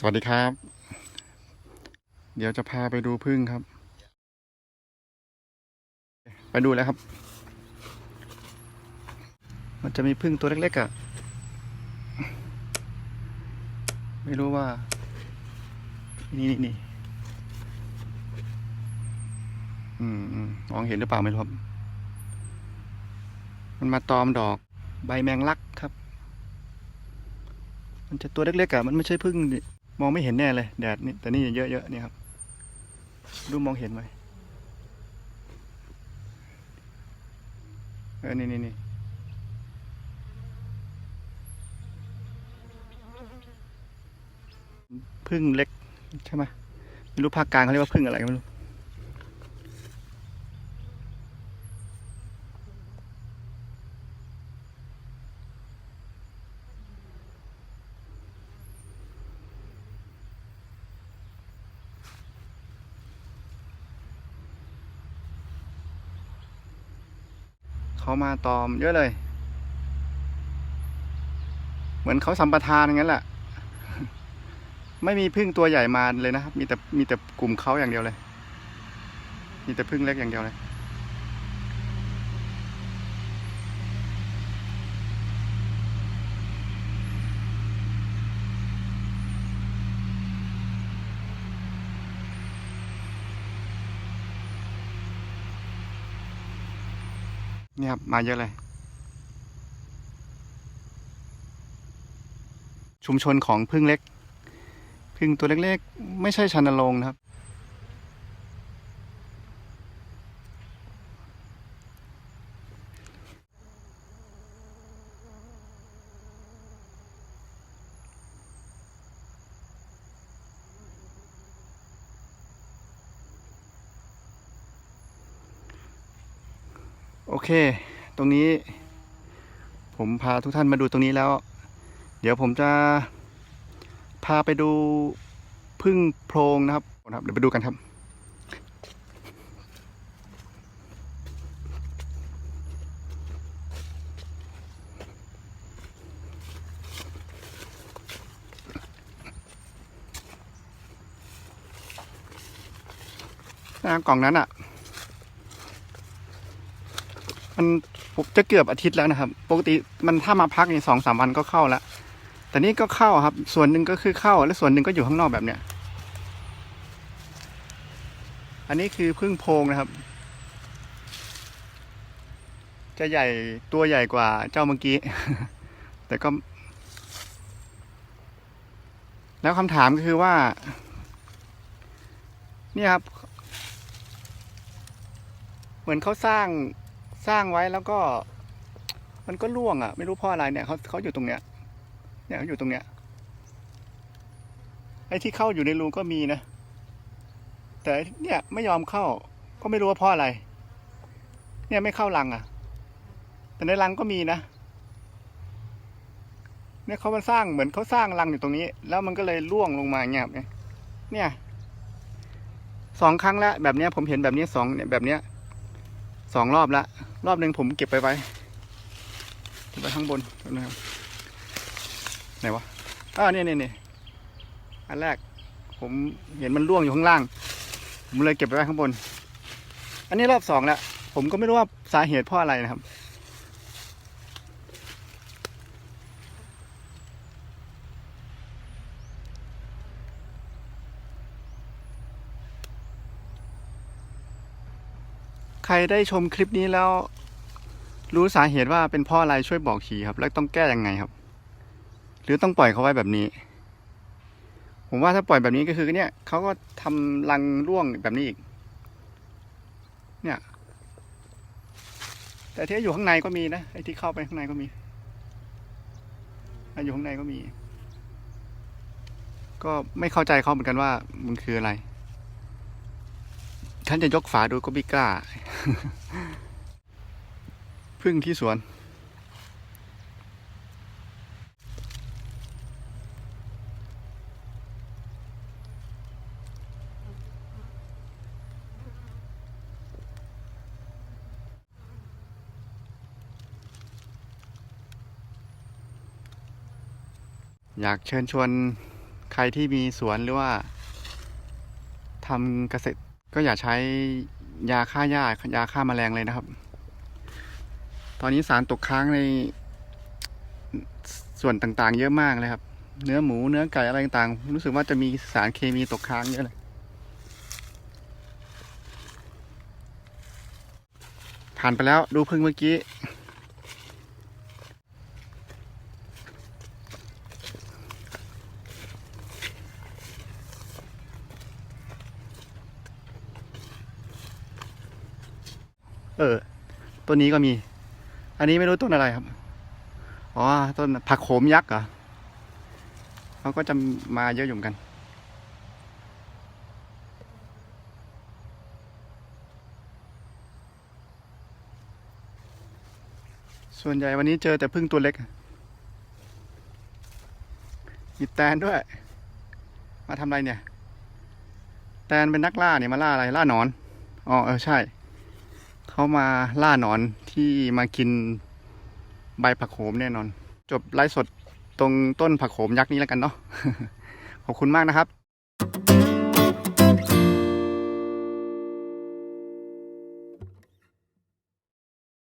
สวัสดีครับ เดี๋ยวจะพาไปดูพึ่งครับ ไปดูแล้วครับ มันจะมีพึ่งตัวเล็กๆอะ่ะ ไม่รู้ว่า นี่นี่นี่อืมอืมมองเห็นหรือเปล่าไม่รู้ครับ มันมาตอมดอกใบแมงลักครับ มันจะตัวเล็กๆอะ่ะ มันไม่ใช่พึ่ง มองไม่เห็นแน่เลยแดดนี่แต่นี่เยอะๆนี่ครับดูมองเห็นไหมเออนี่นี่นี่พึ่งเล็กใช่ไหมไม่รู้ภาคกลางเขาเรียกว่าพึ่งอะไรก็ไม่รู้ เขามาตอมเยอะเลย เหมือนเขาสัมปทานงั้นแหละ ไม่มีพึ่งตัวใหญ่มาเลยนะครับ มีแต่มีแต่กลุ่มเขาอย่างเดียวเลย มีแต่พึ่งเล็กอย่างเดียวเลย นี่ครับ มาเยอะเลย ชุมชนของพึ่งเล็ก พึ่งตัวเล็กๆ ไม่ใช่ชันนรงนะครับ อเค ตรงนี้ ผมพาทุกท่านมาดูตรงนี้แล้ว เดี๋ยวผมจะพาไปดูพึ่งโพรงนะครับนะครับ เดี๋ยวไปดูกันครับอ่ากล่องนั้นอะ มันผมจะเกือบอาทิตย์แล้วนะครับ ปกติมันถ้ามาพักในสองสามวันก็เข้าแล้วแต่นี่ก็เข้าครับ ส่วนหนึ่งก็คือเข้า และส่วนหนึ่งก็อยู่ข้างนอกแบบเนี้ยอันนี้คือพึ่งโพงนะครับ จะใหญ่ตัวใหญ่กว่าเจ้าเมื่อกี้ แต่ก็ แล้วคำถามก็คือว่า เนี่ยครับ เหมือนเขาสร้าง สร้างไว้แล้วก็ มันก็ร่วงอะ ไม่รู้เพราะอะไรเนี่ยเขาเขาอยู่ตรงเนี้ย เนี่ยเขาอยู่ตรงเนี้ยไอ้ที่เข้าอยู่ในรูก็มีนะ แต่เนี่ยไม่ยอมเข้า ก็ไม่รู้ว่าเพราะอะไร เนี่ยไม่เข้ารังอะ แต่ในรังก็มีนะเนี่ยเขามาสร้างเหมือนเขาสร้างรังอยู่ตรงนี้ แล้วมันก็เลยร่วงลงมาเงี้ยครับเนี่ยสองครั้งแล้วแบบเนี้ยผมเห็นแบบนี้สองเนี่ยแบบเนี้ย สองรอบละรอบหนึ่งผมเก็บไปไว้เก็บไปข้างบนนะครับไหนวะอ่าเนี่ยเนี่ยเนี่ยอันแรก ผมเห็นมันร่วงอยู่ข้างล่าง ผมเลยเก็บไปไว้ข้างบน อันนี้รอบสองแล้วผมก็ไม่รู้ว่าสาเหตุเพราะอะไรนะครับ ใครได้ชมคลิปนี้แล้ว รู้สาเหตุว่าเป็นเพราะอะไรช่วยบอกทีครับ แล้วต้องแก้ยังไงครับ หรือต้องปล่อยเขาไว้แบบนี้ ผมว่าถ้าปล่อยแบบนี้ก็คือเนี่ยเขาก็ทำรังร่วงแบบนี้อีก เนี่ย แต่ที่อยู่ข้างในก็มีนะไอ้ที่เข้าไปข้างในก็มีอยู่ข้างในก็มี ก็ไม่เข้าใจเขาเหมือนกันว่ามันคืออะไร ท่านจะยกฝาดูก็ไม่กล้า พึ่งที่สวน อยากเชิญชวนใครที่มีสวนหรือว่าทำเกษตร ก็อย่าใช้ยาฆ่าหญ้ายาฆ่าแมลงเลยนะครับ ตอนนี้สารตกค้างในส่วนต่างๆ เยอะมากเลยครับ เนื้อหมูเนื้อไก่อะไรต่างๆ รู้สึกว่าจะมีสารเคมีตกค้างเยอะเลยผ่านไปแล้วดูพึ่งเมื่อกี้ เออ ต้นนี้ก็มี อันนี้ไม่รู้ต้นอะไรครับ อ๋อ ต้นผักโขมยักษ์เหรอเขาก็จะมาเยอะอยู่กัน ส่วนใหญ่วันนี้เจอแต่พึ่งตัวเล็ก มีแตนด้วย มาทำอะไรเนี่ย แตนเป็นนักล่าเนี่ยมาล่าอะไร ล่าหนอน อ๋อ เออ ใช่ เขามาล่าหนอนที่มากินใบผักโขมแน่นอน จบไลฟ์สดตรงต้นผักโขมยักษ์นี้แล้วกันเนาะขอบคุณมากนะครับ